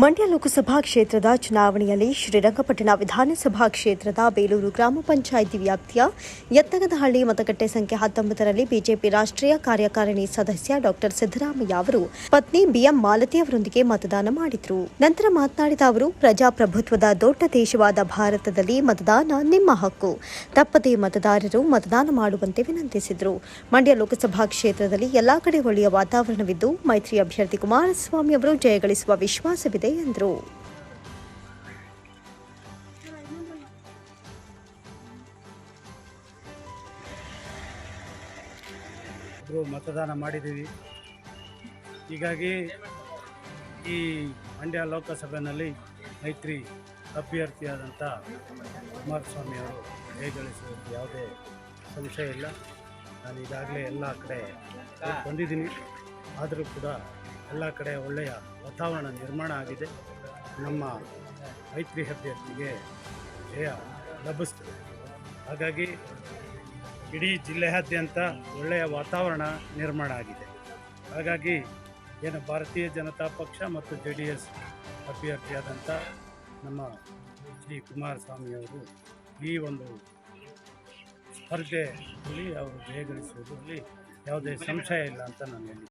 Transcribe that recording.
ಮಂಡ್ಯ ಲೋಕಸಭಾ ಕ್ಷೇತ್ರದ ಚುನಾವಣೆಯಲ್ಲಿ ಶ್ರೀರಂಗಪಟ್ಟಣ ವಿಧಾನಸಭಾ ಕ್ಷೇತ್ರದ ಬೇಲೂರು ಗ್ರಾಮ ಪಂಚಾಯಿತಿ ವ್ಯಾಪ್ತಿಯ ಯತ್ತಗದಹಳ್ಳಿ ಮತಗಟ್ಟೆ ಸಂಖ್ಯೆ ಹತ್ತೊಂಬತ್ತರಲ್ಲಿ ಬಿಜೆಪಿ ರಾಷ್ಟ್ರೀಯ ಕಾರ್ಯಕಾರಿಣಿ ಸದಸ್ಯ ಡಾಕ್ಟರ್ ಸಿದ್ದರಾಮಯ್ಯ ಅವರು ಪತ್ನಿ ಬಿಎಂ ಮಾಲತಿ ಅವರೊಂದಿಗೆ ಮತದಾನ ಮಾಡಿದರು. ನಂತರ ಮಾತನಾಡಿದ ಅವರು, ಪ್ರಜಾಪ್ರಭುತ್ವದ ದೊಡ್ಡ ದೇಶವಾದ ಭಾರತದಲ್ಲಿ ಮತದಾನ ನಿಮ್ಮ ಹಕ್ಕು. ತಪ್ಪದೇ ಮತದಾರರು ಮತದಾನ ಮಾಡುವಂತೆ ವಿನಂತಿಸಿದರು. ಮಂಡ್ಯ ಲೋಕಸಭಾ ಕ್ಷೇತ್ರದಲ್ಲಿ ಎಲ್ಲಾ ಕಡೆ ಒಳ್ಳೆಯ ವಾತಾವರಣವಿದ್ದು, ಮೈತ್ರಿ ಅಭ್ಯರ್ಥಿ ಕುಮಾರಸ್ವಾಮಿ ಅವರು ಜಯಗಳಿಸುವ ವಿಶ್ವಾಸವಿದೆ ಎಂದರು ಇಬ್ಬರು ಮತದಾನ ಮಾಡಿದ್ದೀವಿ. ಹೀಗಾಗಿ ಈ ಮಂಡ್ಯ ಲೋಕಸಭೆಯಲ್ಲಿ ಮೈತ್ರಿ ಅಭ್ಯರ್ಥಿಯಾದಂಥ ಕುಮಾರಸ್ವಾಮಿ ಅವರು ಜಯಗಳಿಸುವುದಕ್ಕೆ ಯಾವುದೇ ಸಂಶಯ ಇಲ್ಲ. ನಾನು ಈಗಾಗಲೇ ಎಲ್ಲ ಕಡೆ ಬಂದಿದ್ದೀನಿ. ಆದರೂ ಕೂಡ ಎಲ್ಲ ಕಡೆ ಒಳ್ಳೆಯ ವಾತಾವರಣ ನಿರ್ಮಾಣ ಆಗಿದೆ. ನಮ್ಮ ಮೈತ್ರಿ ಅಭ್ಯರ್ಥಿಗೆ ಜಯ ಲಭಿಸ್ತದೆ. ಹಾಗಾಗಿ ಇಡೀ ಜಿಲ್ಲೆಯಾದ್ಯಂತ ಒಳ್ಳೆಯ ವಾತಾವರಣ ನಿರ್ಮಾಣ ಆಗಿದೆ. ಹಾಗಾಗಿ ಏನು ಭಾರತೀಯ ಜನತಾ ಪಕ್ಷ ಮತ್ತು ಜೆ ಡಿ ಎಸ್ ಅಭ್ಯರ್ಥಿಯಾದಂಥ ನಮ್ಮ ಶ್ರೀ ಕುಮಾರಸ್ವಾಮಿಯವರು ಈ ಒಂದು ಸ್ಪರ್ಧೆಯಲ್ಲಿ ಅವರು ಜಯಗಳಿಸುವುದರಲ್ಲಿ ಯಾವುದೇ ಸಂಶಯ ಇಲ್ಲ ಅಂತ ನಾನು ಹೇಳಿ